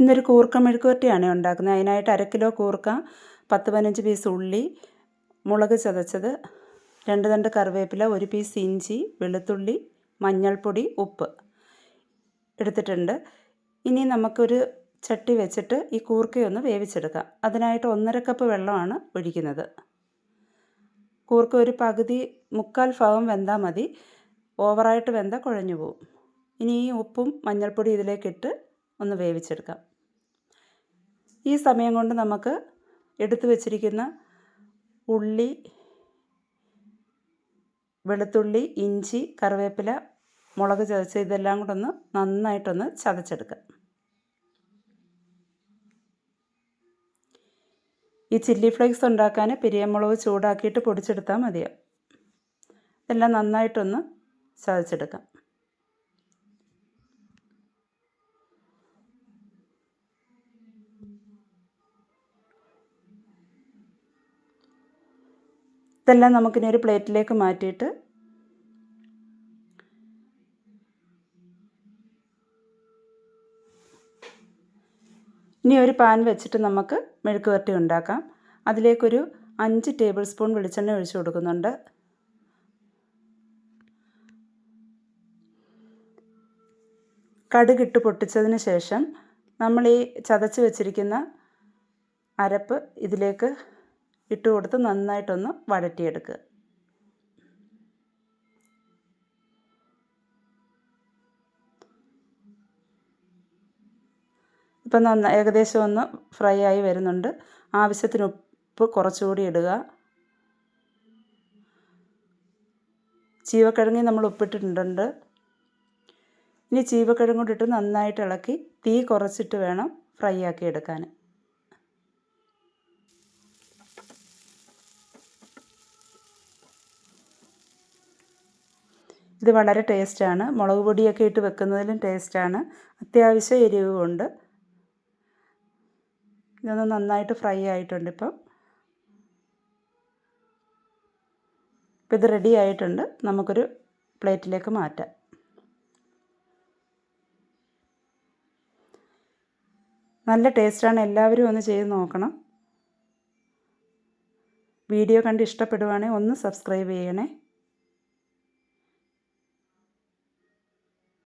ഇന്നൊരു കൂർക്ക മെഴുക്കുവരട്ടിയാണ് ഉണ്ടാക്കുന്നത്. അതിനായിട്ട് അര കിലോ കൂർക്ക പത്ത് പതിനഞ്ച് പീസ് ഉള്ളി മുളക് ചതച്ചത് രണ്ട് രണ്ട് കറിവേപ്പില ഒരു പീസ് ഇഞ്ചി വെളുത്തുള്ളി മഞ്ഞൾപ്പൊടി ഉപ്പ് എടുത്തിട്ടുണ്ട്. ഇനി നമുക്കൊരു ചട്ടി വെച്ചിട്ട് ഈ കൂർക്കയൊന്ന് വേവിച്ചെടുക്കാം. അതിനായിട്ട് ഒന്നര കപ്പ് വെള്ളമാണ് ഒഴിക്കുന്നത്. കൂർക്ക ഒരു പകുതി മുക്കാൽ ഭാഗം വെന്താൽ മതി. ഓവറായിട്ട് വെന്താൽ കുഴഞ്ഞു പോവും. ഇനി ഈ ഉപ്പും മഞ്ഞൾപ്പൊടി ഇതിലേക്കിട്ട് ഒന്ന് വേവിച്ചെടുക്കാം. ഈ സമയം കൊണ്ട് നമുക്ക് എടുത്തു വച്ചിരിക്കുന്ന ഉള്ളി വെളുത്തുള്ളി ഇഞ്ചി കറിവേപ്പില മുളക് ചതച്ച് ഇതെല്ലാം കൂടെ ഒന്ന് നന്നായിട്ടൊന്ന് ചതച്ചെടുക്കാം ഈ ചില്ലി ഫ്ലേക്സ് ഉണ്ടാക്കാൻ പെരിയമുളക് ചൂടാക്കിയിട്ട് പൊടിച്ചെടുത്താൽ മതിയാവും. ഇതെല്ലാം നന്നായിട്ടൊന്ന് ചതച്ചെടുക്കാം. ഇതെല്ലാം നമുക്കിനി ഒരു പ്ലേറ്റിലേക്ക് മാറ്റിയിട്ട് ഇനി ഒരു പാൻ വെച്ചിട്ട് നമുക്ക് മെഴുക്ക് വരട്ടി ഉണ്ടാക്കാം. അതിലേക്കൊരു അഞ്ച് ടേബിൾ സ്പൂൺ വെളിച്ചെണ്ണ ഒഴിച്ചു കൊടുക്കുന്നുണ്ട്. കടുകിട്ട് പൊട്ടിച്ചതിന് ശേഷം നമ്മൾ ഈ ചതച്ച് വെച്ചിരിക്കുന്ന അരപ്പ് ഇതിലേക്ക് ഇട്ട് കൊടുത്ത് നന്നായിട്ടൊന്ന് വഴറ്റിയെടുക്കുക ഇപ്പം നന്ന ഏകദേശം ഒന്ന് ഫ്രൈ ആയി വരുന്നുണ്ട്. ആവശ്യത്തിന് ഉപ്പ് കുറച്ചുകൂടി ഇടുക. ചീവക്കിഴങ്ങി നമ്മൾ ഉപ്പിട്ടിട്ടുണ്ട്. ഇനി ചീവക്കിഴങ്ങ് ഇട്ട് നന്നായിട്ട് ഇളക്കി തീ കുറച്ചിട്ട് വേണം ഫ്രൈ ആക്കി എടുക്കാൻ. ഇത് വളരെ ടേസ്റ്റാണ് മുളക് പൊടിയൊക്കെ ഇട്ട് വെക്കുന്നതിലും ടേസ്റ്റാണ് അത്യാവശ്യം എരിവുമുണ്ട് ഇതൊന്ന് നന്നായിട്ട് ഫ്രൈ ആയിട്ടുണ്ട് ഇപ്പം. ഇപ്പം ഇത് റെഡി ആയിട്ടുണ്ട്. നമുക്കൊരു പ്ലേറ്റിലേക്ക് മാറ്റാം. നല്ല ടേസ്റ്റാണ് എല്ലാവരും ഒന്ന് ചെയ്ത് നോക്കണം. വീഡിയോ കണ്ട് ഇഷ്ടപ്പെടുവാണെങ്കിൽ ഒന്ന് സബ്സ്ക്രൈബ് ചെയ്യണേ.